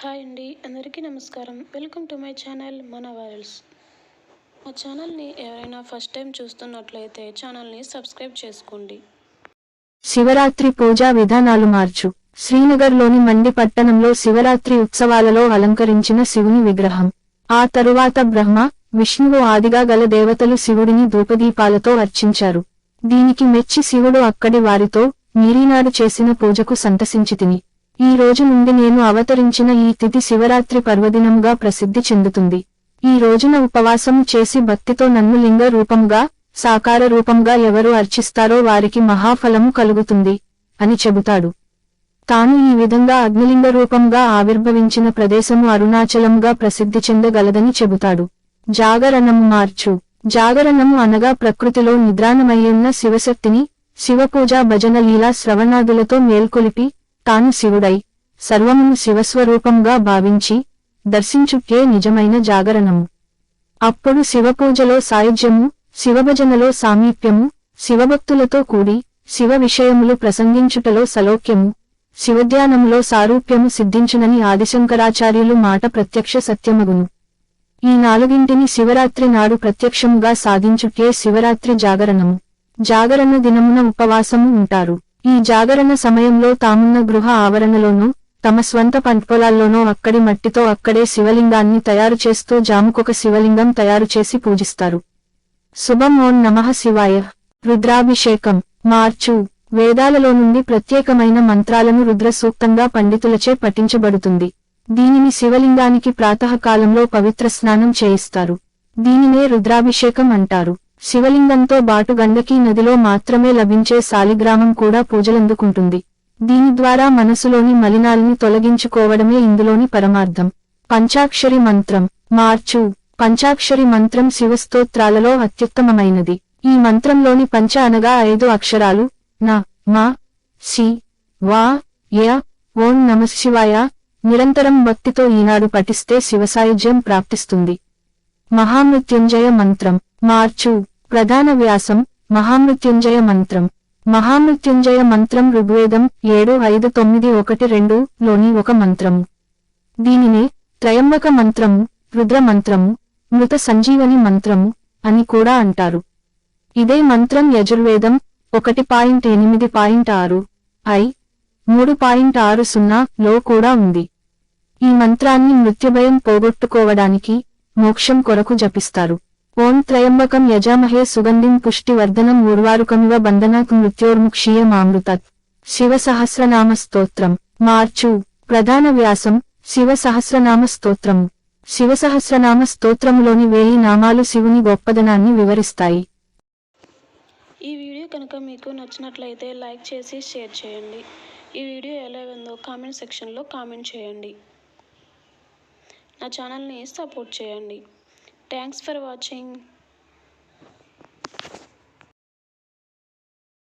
Hi అండి అందరికీ నమస్కారం. వెల్కమ్ టు మై ఛానల్ మన వైరల్స్ మా ఛానల్ని ఎవరైనా ఫస్ట్ టైం చూస్తున్నట్లయితే ఛానల్ని సబ్స్క్రైబ్ చేసుకోండి. శివరాత్రి పూజా విధానాలు మార్చు. శ్రీనగర్లోని మండి పట్టణంలో శివరాత్రి ఉత్సవాలలో అలంకరించిన శివుని విగ్రహం. ఆ తరువాత బ్రహ్మ విష్ణువు ఆదిగా గల దేవతలు శివుడిని ధూపదీపాలతో అర్చించారు. దీనికి మెచ్చి శివుడు అక్కడి వారితో మీరీనాడు చేసిన పూజకు సంతసించితిని ఈ రోజు నుండి నేను అవతరించిన ఈ తిథి శివరాత్రి పర్వదినంగా ప్రసిద్ధి చెందుతుంది. ఈ రోజున ఉపవాసం చేసి భక్తితో నన్ను లింగ రూపంగా సాకార రూపంగా ఎవరు అర్చిస్తారో వారికి మహాఫలము కలుగుతుంది అని చెబుతాడు. తాను ఈ విధంగా అగ్నిలింగ రూపంగా ఆవిర్భవించిన ప్రదేశము అరుణాచలంగా ప్రసిద్ధి చెందగలదని చెబుతాడు. జాగరణము మార్చు. జాగరణము అనగా ప్రకృతిలో నిద్రాణమయ్యున్న శివశక్తిని శివపూజ భజన లీలా శ్రవణాదులతో మేల్కొలిపి తాను శివుడై సర్వమును శివస్వరూపంగా భావించి దర్శించుకే నిజమైన జాగరణము. అప్పుడు శివపూజలో సాయుధ్యము శివభజనలో సామీప్యము శివభక్తులతో కూడి శివ విషయములు ప్రసంగించుటలో సలోక్యము శివధ్యానంలో సారూప్యము సిద్ధించునని ఆదిశంకరాచార్యులు మాట ప్రత్యక్ష సత్యమగును. ఈ నాలుగింటిని శివరాత్రి నాడు ప్రత్యక్షముగా సాధించుకే శివరాత్రి జాగరణము. జాగరణ దినమున ఉపవాసము ఉంటారు. ఈ జాగరణ సమయంలో తామున్న గృహ ఆవరణలోనూ తమ స్వంత పంటపొలాల్లోనూ అక్కడి మట్టితో అక్కడే శివలింగాన్ని తయారు చేస్తూ జాముకొక శివలింగం తయారు చేసి పూజిస్తారు. శుభం ఓం నమః శివాయ. రుద్రాభిషేకం. మార్చు. వేదాలలో నుండి ప్రత్యేకమైన మంత్రాలను రుద్ర సూక్తంగా పండితులచే పఠించబడుతుంది. దీనిని శివలింగానికి ప్రాతకాలంలో పవిత్ర స్నానం చేయిస్తారు. దీనినే రుద్రాభిషేకం అంటారు. శివలింగంతో బాటు గండకీ నదిలో మాత్రమే లభించే సాలిగ్రామం కూడా పూజలందుకుంటుంది. దీని ద్వారా మనసులోని మలినాల్ని తొలగించుకోవడమే ఇందులోని పరమార్థం. పంచాక్షరి మంత్రం. మార్చు. పంచాక్షరి మంత్రం శివస్తోత్రాలలో అత్యుత్తమమైనది. ఈ మంత్రంలోని పంచ అనగా ఐదు అక్షరాలు. న మా సి వా య ఓం నమశివాయ నిరంతరం భక్తితో ఈనాడు పఠిస్తే శివసాయుజ్యం ప్రాప్తిస్తుంది. మహామృత్యుంజయ మంత్రం మార్చు. ప్రధాన వ్యాసం. మహామృత్యుంజయ మంత్రం మహామృత్యుంజయ మంత్రం ఋగ్వేదం ఏడు ఐదు తొమ్మిది ఒకటి రెండు లోని ఒక మంత్రము దీనినే త్రయంబక మంత్రము రుద్ర మంత్రము మృత సంజీవని మంత్రము అని కూడా అంటారు. ఇదే మంత్రం యజుర్వేదం ఒకటి పాయింట్ ఎనిమిది పాయింట్ ఆరు ఐ మూడు పాయింట్ ఆరు సున్నా లో కూడా ఉంది. ఈ మంత్రాన్ని మృత్యుభయం పోగొట్టుకోవడానికి మోక్షం కొరకు జపిస్తారు. ఓం త్రయంబకం యజామహే సుగంధిం పుష్టివర్ధనం ఊర్వారుకమివ బంధనాత్ మృత్యోర్ముక్షీయ మామృతత్ శివ సహస్రనామ స్తోత్రం. మార్చు. ప్రధాన వ్యాసం. శివ సహస్రనామ స్తోత్రము శివ సహస్రనామ స్తోత్రములోని వేయి నామాలు శివుని గొప్పదనాన్ని వివరిస్తాయి. ఈ వీడియో కనుక మీకు నచ్చినట్లయితే లైక్ చేసి షేర్ చేయండి. ఈ వీడియో ఎలా ఉందో కామెంట్ సెక్షన్లో కామెంట్ చేయండి. నా ఛానల్ని సపోర్ట్ చేయండి. Thanks for watching.